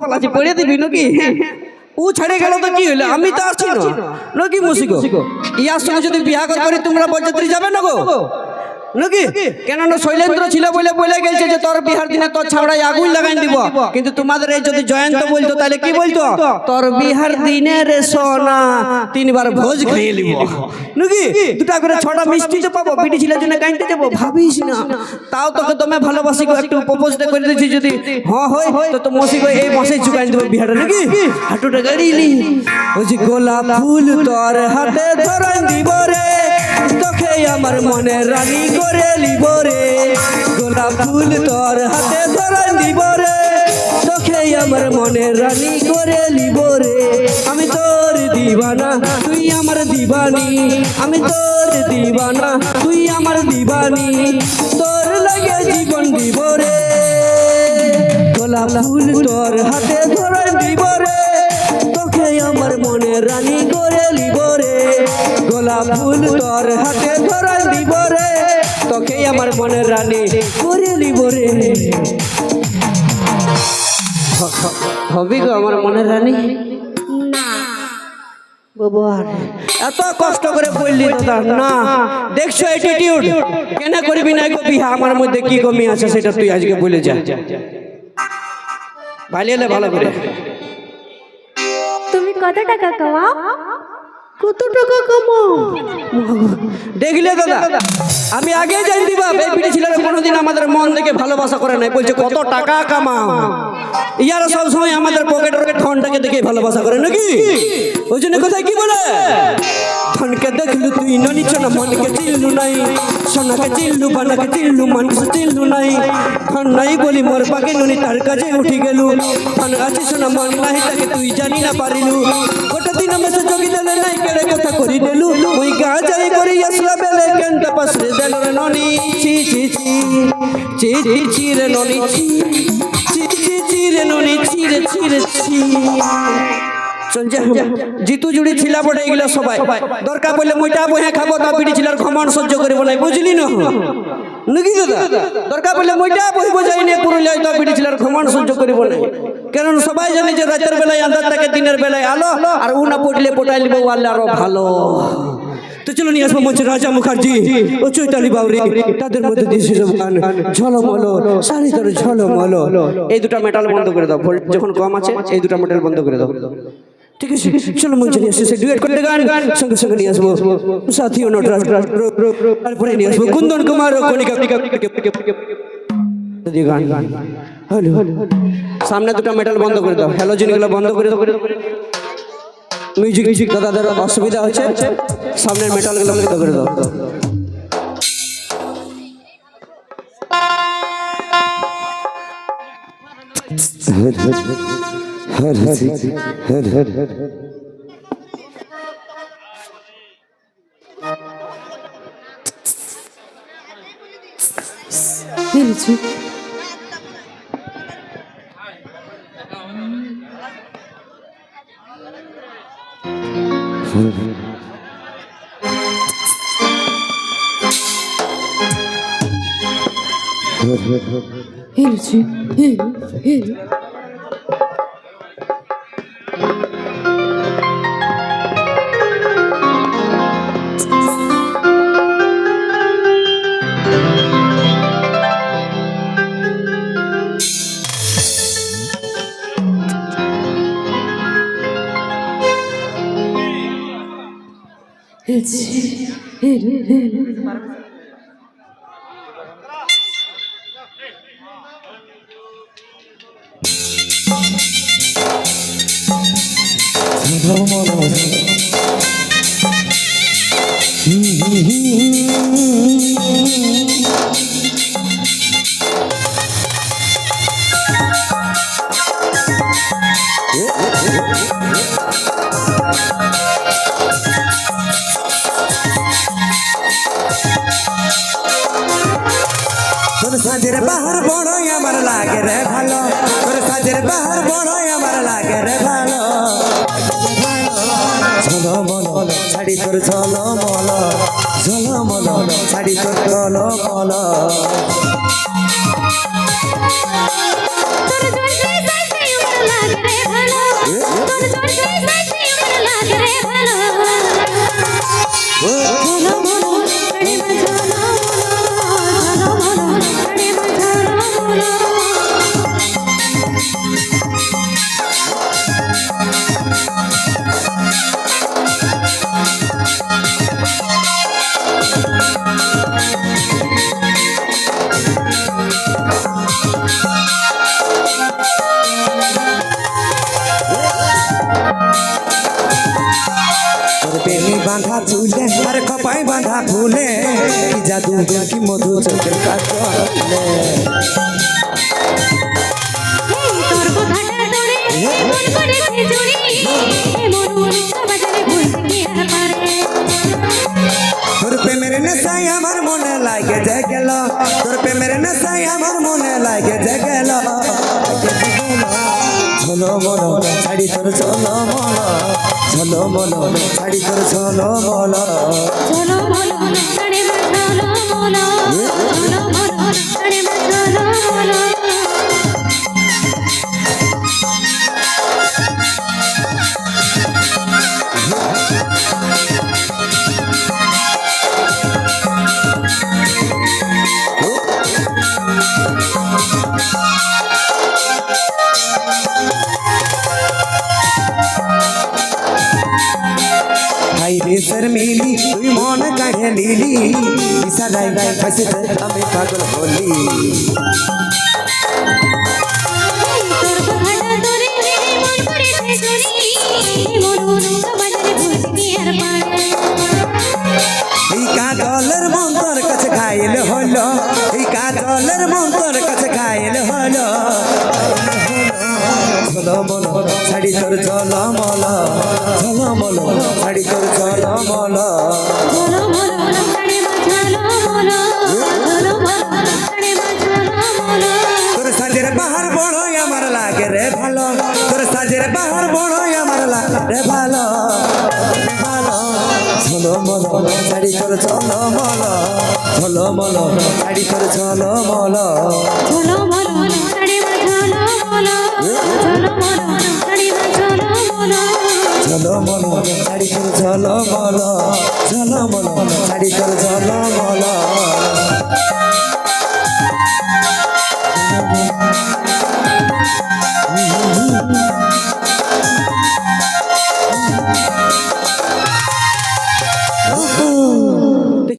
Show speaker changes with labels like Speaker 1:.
Speaker 1: পালাচ্ছি পড়ে দিবি নাকি? ও ছেড়ে গেল তো কি হইল আমি তো আসছি না। নাকি মুসিকো? ইয়ার সঙ্গে যদি বিয়া করি তোমরা বরযাত্রী যাবে না গো? নাকি? কেন না শৈলেন্দ্র ছিল বলে বলে গেছে যে তোর বিহার দিনে তোর ছাওড়ায় আগুন লাগাই দিব। কিন্তু তোমাদের এই যদি জয়ন্ত বলতো তাহলে কি বলতো? তোর বিহার দিনে রে সোনা তিনবার ভোজ খেয়ে নিব। নাকি? দুটা করে ছটা মিষ্টি তো পাবো। বিটি ছেলের জন্য গাইতে যাব ভাবিস না। তাও তোকে তুমি ভালোবাসি একটু প্রপোজটা করে দিচ্ছি যদি হ্যাঁ হয় তো তো মসি গো এই মাসে চুকাই দেবো বিহারে নাকি? হাঁটুটা গাড়িলি। ওই যে গোলাপ ফুল তোর হাতে ধরাই দিব রে। তোকে আমার মনে রানী করে লিব রে। গোলাপ ফুল তোর হাতে ধরাই দিব রে। তোকে আমার মনে রানী করে লিব রে। আমি তোর দিবানা, তুই আমার দিবানি। আমি তোর দিবানা, তুই আমার দিবানি। তোর লাগে জীবন দিব রে। গোলাপ ফুল তোর হাতে ধরাই দিব রে। তোকে আমার মনে রানী গোলাপ ফুল তোর হাতে ধরাই দিব রে। তোকে আমার মনে রানী করে লিব রে। হবি গো আমার মনে রানী? এত কষ্ট করে বললি দাদা না। দেখছ অ্যাটিটিউড কেন করবি না গো বিহা? আমার মধ্যে কি কমি আছে সেটা তুই আজকে বলে যা। ভালিয়ে ভালো করে।
Speaker 2: তুমি কত টাকা কামাও?
Speaker 1: কত টাকা কামাও? দেখলে দাদা, আমি আগে জানতি বাপ এই পিঠে ছেলেরা কোনোদিন আমাদের মন দেখে ভালোবাসা করে নাই, বলছে কত টাকা কামাও। ইয়ারা সব সময় আমাদের পকেটের ঠনটাকে দেখে ভালোবাসা করে, নাকি? ওই জন্য কোথায় কি বলে? ধনকে দেখলু তুই ননিছ না মনকে চিল্লু নাই, সোনাকে চিল্লু বানাকে চিল্লু মানুষ চিল্লু নাই। ধন নাই বলি মোর পাকে নুনি, তার কাছে উঠি গেলু। ধন আছে সোনা, মন নাই তাকে তুই জানি না পারিলু। দিন মেসে জগি দেলে নাই কেড়ে কথা করি দেলু ওই গা যাই করি আসলা বেলে কেন পাশে দেল রে ননি? চি চি চি চি চি চি রে ননি চি চি চি চি রে ননি চি রে চি রে, ছি। জিতু জুড়ি ছিলা বটে, এগুলো সবাই। দরকার পড়লে মুইটা বহে খাব তা পিটি ছিলার ঘমন সহ্য করিব নাই বুঝলি না? নাকি দাদা, দরকার পড়লে মুইটা বহিব যাই নিয়ে পুরুলিয়ায় তা পিটি ছিলার ঘমন সহ্য করিব নাই কারণ সবাই জানে যে রাতের বেলায়, আন্ধার থাকে, দিনের বেলায়, আলো, আর উ না পড়লে পটাই লিব আল্লাহ আরও ভালো। তো চলো নিয়ে আসব মঞ্চে রাজা মুখার্জি ও চৈতালি বাউরি। তাদের মধ্যে দিশি গান, ঝলমল, সারি তোর ঝলমল। এই দুটা মেটাল বন্ধ করে দাও যখন কম আছে, এই দুটা মেটাল বন্ধ করে দাও। ঠিক আছে? চলো মঞ্চে নিয়ে আসছি ডুয়েট করতে গান, সঙ্গে সঙ্গে নিয়ে আসব। সাথী ও নটরাজ তারপরে নিয়ে আসব কুন্দন কুমার ও কণিকা। দিয়ে গান। হ্যালো সামনে দুটো মেটাল বন্ধ করে দাও। হ্যালো হ্যালোজিনগুলো বন্ধ করে দাও। মিউজিক মিউজিক দাদাদের অসুবিধা হচ্ছে। সামনের মেটালগুলো বন্ধ করে দাও। হর হর হর হর পেরেছি Hilci, hil, hil.
Speaker 3: গেছি ধর্ম তোর সাজের বাহার বড়ই আমার লাগে রে ভালো। তোর সাজের বাহার বড়ই আমার লাগে রে ভালো। ঝলো মল ছাড়ি তোর ঝলো মল ঝলো মল ছাড়ি তোর ঝলো মল জাদু কি মধু চোখের কাজলে
Speaker 2: তোর
Speaker 3: প্রেমের নেশাই আমার মনে লাগে যে গেল তোর প্রেমের নেশাই আমার মনে লাগে যে গেল। চলো বলো ছাড়ি তোর চলো বলো চলো বলো ছাড়ি তোর বলো
Speaker 2: চলো বলো
Speaker 3: রে সর মিলি তুই মন কাঢ়ে লিলি ইশারাই ফাঁসে আমি পাগল হলি।
Speaker 2: তোর মন মন
Speaker 3: এই কাজলের মন্তর কাছে খাইল হলো এই কাজলের কাছে হলো। ছাড়ি তোর চলো মলো চলো ছাড়ি তোর চলো
Speaker 2: চলো
Speaker 3: মলো ছাড়ি তোর চলো মলো চলো
Speaker 2: বলো সাড়ে মা চলো বলো চলো বলো সাড়ে মা চলো বলো